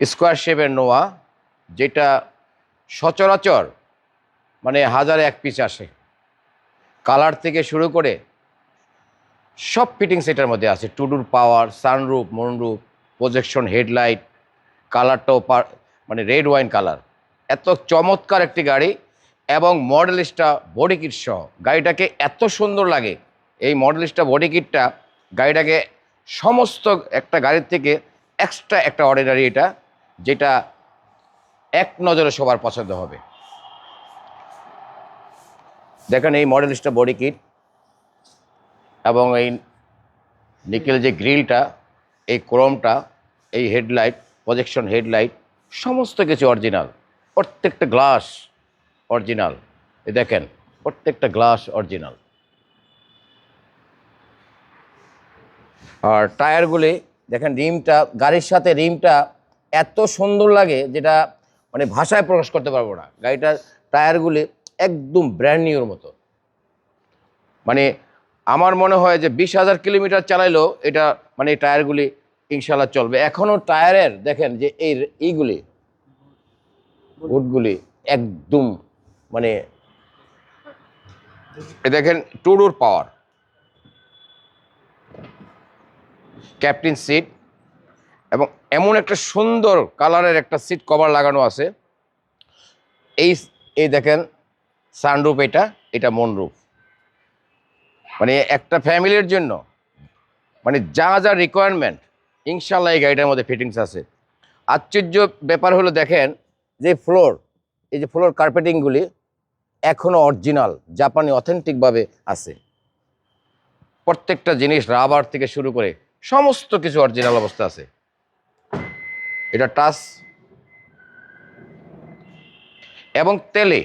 Square শেপের নোয়া, যেটা সচরাচর মানে হাজারে এক পিস আসে। কালার থেকে শুরু করে সব ফিটিংস এটার মধ্যে আছে। Tudor power sunroof moonroof projection headlight কালারটাও পার মানে রেড ওয়াইন কালার এত চমৎকার একটি গাড়ি এবং মডেলিস্টটা বডি কিট সহ। গাড়িটাকে এত সুন্দর লাগে। এই মডেলিস্টটা বডি কিটটা গাড়িটাকে সমস্ত একটা গাড়ির থেকে এক্সট্রা একটা অর্ডিনারি এটা যেটা এক নজরে সবার পছন্দ হবে। দেখেন এই মডেলিস্টটা বডি কিট এবং এই নিকেল যে গ্রিলটা, এই ক্রোমটা, এই হেডলাইট প্রজেকশন হেডলাইট, সমস্ত কিছু অরিজিনাল। প্রত্যেকটা গ্লাস অরিজিনাল। এ দেখেন, প্রত্যেকটা গ্লাস অরিজিনাল। আর টায়ারগুলি, দেখেন, রিমটা, গাড়ির সাথে রিমটা এত সুন্দর লাগে যেটা মানে ভাষায় প্রকাশ করতে পারব না। গাড়িটার টায়ারগুলি একদম ব্র্যান্ড নিউর মতো। মানে আমার মনে হয় যে বিশ হাজার কিলোমিটার চালাইলেও এটা মানে টায়ারগুলি ইনশাল্লাহ চলবে। এখনও টায়ারের দেখেন যে এই এইগুলি উডগুলি একদম মানে দেখেন টুডুর পাওয়ার। ক্যাপ্টেন সিট এবং এমন একটা সুন্দর কালারের একটা সিট কভার লাগানো আছে। এই এই দেখেন সানরুফ এটা এটা মনরুফ মানে একটা ফ্যামিলির জন্য মানে যা যা রিকোয়ারমেন্ট ইনশাল্লাহ এই গাড়িটার মধ্যে ফিটিংস আছে। আশ্চর্য ব্যাপার হলো দেখেন, যে ফ্লোর এই যে ফ্লোর কার্পেটিংগুলি এখনও অরিজিনাল জাপানি অথেন্টিকভাবে আছে। প্রত্যেকটা জিনিস রাবার থেকে শুরু করে সমস্ত কিছু অরিজিনাল অবস্থা আছে। এটা টাচ এবং তেলে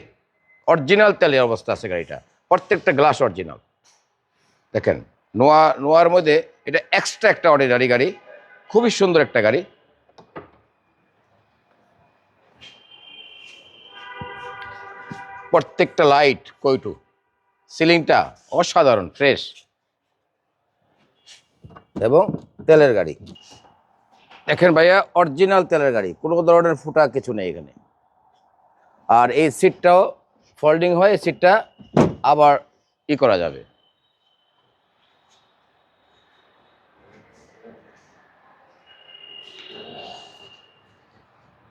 অরিজিনাল তেলের অবস্থা আছে গাড়িটা। প্রত্যেকটা গ্লাস অরিজিনাল দেখেন, নোয়া, নোয়ার মধ্যে এটা এক্সট্রা একটা অর্ডিনারি গাড়ি, খুবই সুন্দর একটা গাড়ি। প্রত্যেকটা লাইট কইটু সিলিংটা অসাধারণ ফ্রেশ এবং তেলের গাড়ি। দেখেন ভাইয়া অরিজিনাল তেলের গাড়ি। কোনো ধরনের ফুটা কিছু নেই এখানে। আর এই সিটটাও ফোল্ডিং হয়, এই সিটটা আবার ই করা যাবে।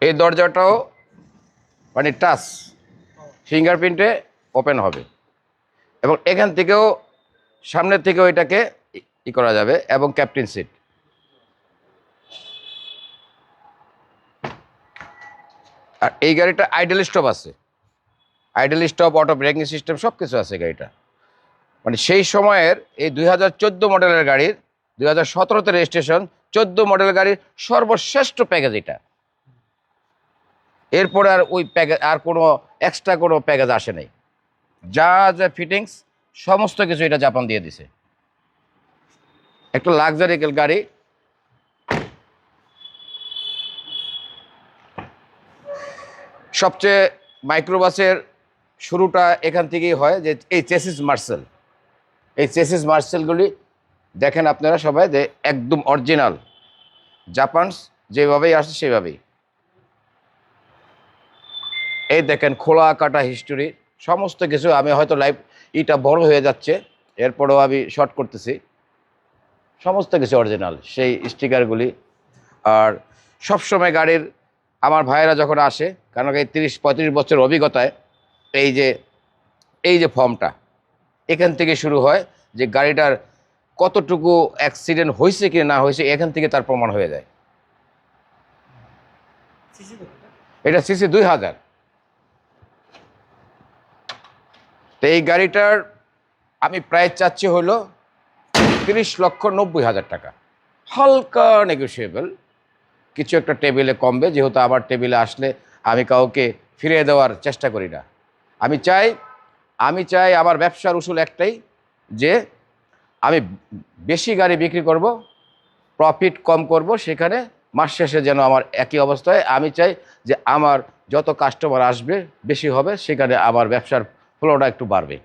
এই দরজাটাও মানে টাচ ফিঙ্গারপ্রিন্টে ওপেন হবে। এবং এখান থেকেও সামনের থেকেও এটাকে ই- ই করা যাবে এবং ক্যাপ্টেন সিট আর এই গাড়িটা আইডেল স্টপ আছে। Idle stop auto braking system সব কিছু আছে গাড়িটা। মানে সেই সময়ের এই দুই হাজার চোদ্দ মডেলের গাড়ির, দুই হাজার সতেরোতে রেজিস্ট্রেশন চোদ্দ মডেলের গাড়ির সর্বশ্রেষ্ঠ প্যাকেজ এটা। এরপরে আর ওই প্যাকেজ আর কোনো এক্সট্রা কোনো প্যাকেজ আসে নাই। যা যা ফিটিংস সমস্ত কিছু এটা জাপান দিয়ে দিছে। একটা লাক্সারি গাড়ি সবচেয়ে মাইক্রোবাসের শুরুটা এখান থেকেই হয় যে এই চেসিস মার্সেল। এই চেসিস মার্সেলগুলি দেখেন আপনারা সবাই যে একদম অরিজিনাল। জাপানস যেভাবেই আসে সেভাবেই। এই দেখেন খোলা কাটা হিস্টোরি সমস্ত কিছু আমি হয়তো লাইভ ইটা বড় হয়ে যাচ্ছে, এরপরেও আমি শর্ট করতেছি। সমস্ত কিছু অরিজিনাল, সেই স্টিকারগুলি আর সবসময় গাড়ির আমার ভাইয়েরা যখন আসে কারণ এই তিরিশ পঁয়ত্রিশ বছর অভিজ্ঞতায় এই যে এই যে ফর্মটা এখান থেকে শুরু হয় যে গাড়িটার কতটুকু অ্যাক্সিডেন্ট হয়েছে কি না হয়েছে এখান থেকে তার প্রমাণ হয়ে যায়। এটা সিসি দুই হাজার। তো এই গাড়িটার আমি প্রায় চাচ্ছি হলো তিরিশ লক্ষ নব্বই হাজার টাকা। হালকা নেগোসিয়েবল কিছু একটা টেবিলে কমবে, যেহেতু আমার টেবিলে আসলে আমি কাউকে ফিরিয়ে দেওয়ার চেষ্টা করি না। আমি চাই আমি চাই আমার ব্যবসার উসুল একটাই, যে আমি বেশি গাড়ি বিক্রি করব প্রফিট কম করব, সেখানে মাস শেষে যেন আমার একই অবস্থায়। আমি চাই যে আমার যত কাস্টমার আসবে, বেশি হবে, সেখানে আমার ব্যবসার ফ্লোটা একটু বাড়বে।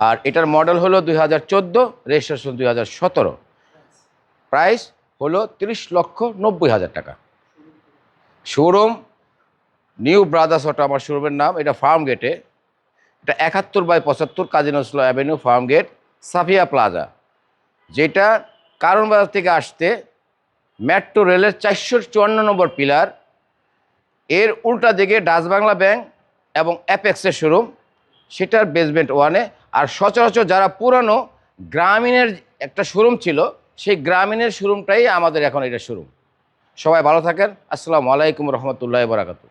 আর এটার মডেল হলো দুই হাজার চোদ্দ রেজিস্ট্রেশন দুই হাজার সতেরো। প্রাইস হলো তিরিশ লক্ষ নব্বই হাজার টাকা। শোরুম, নিউ ব্রাদার্স অটো আমার শোরুমের নাম, এটা ফার্ম গেটে। এটা একাত্তর বাই পঁচাত্তর Kazi Nazrul avenue farm gate, Safia plaza. যেটা কারণ বাজার থেকে আসতে মেট্রো রেলের চারশো চুয়ান্ন নম্বর পিলার। এর উল্টা দিকে ডাচ বাংলা ব্যাংক এবং অ্যাপেক্সের শোরুম, সেটার বেসমেন্ট ওয়ানে আর সচরাচর যারা পুরানো গ্রামীণের একটা শোরুম ছিল সেই গ্রামীণের শোরুমটাই আমাদের এখন এটা শোরুম। সবাই ভালো থাকেন। আসসালামু আলাইকুম রহমতুল্লাহ বরাকাতু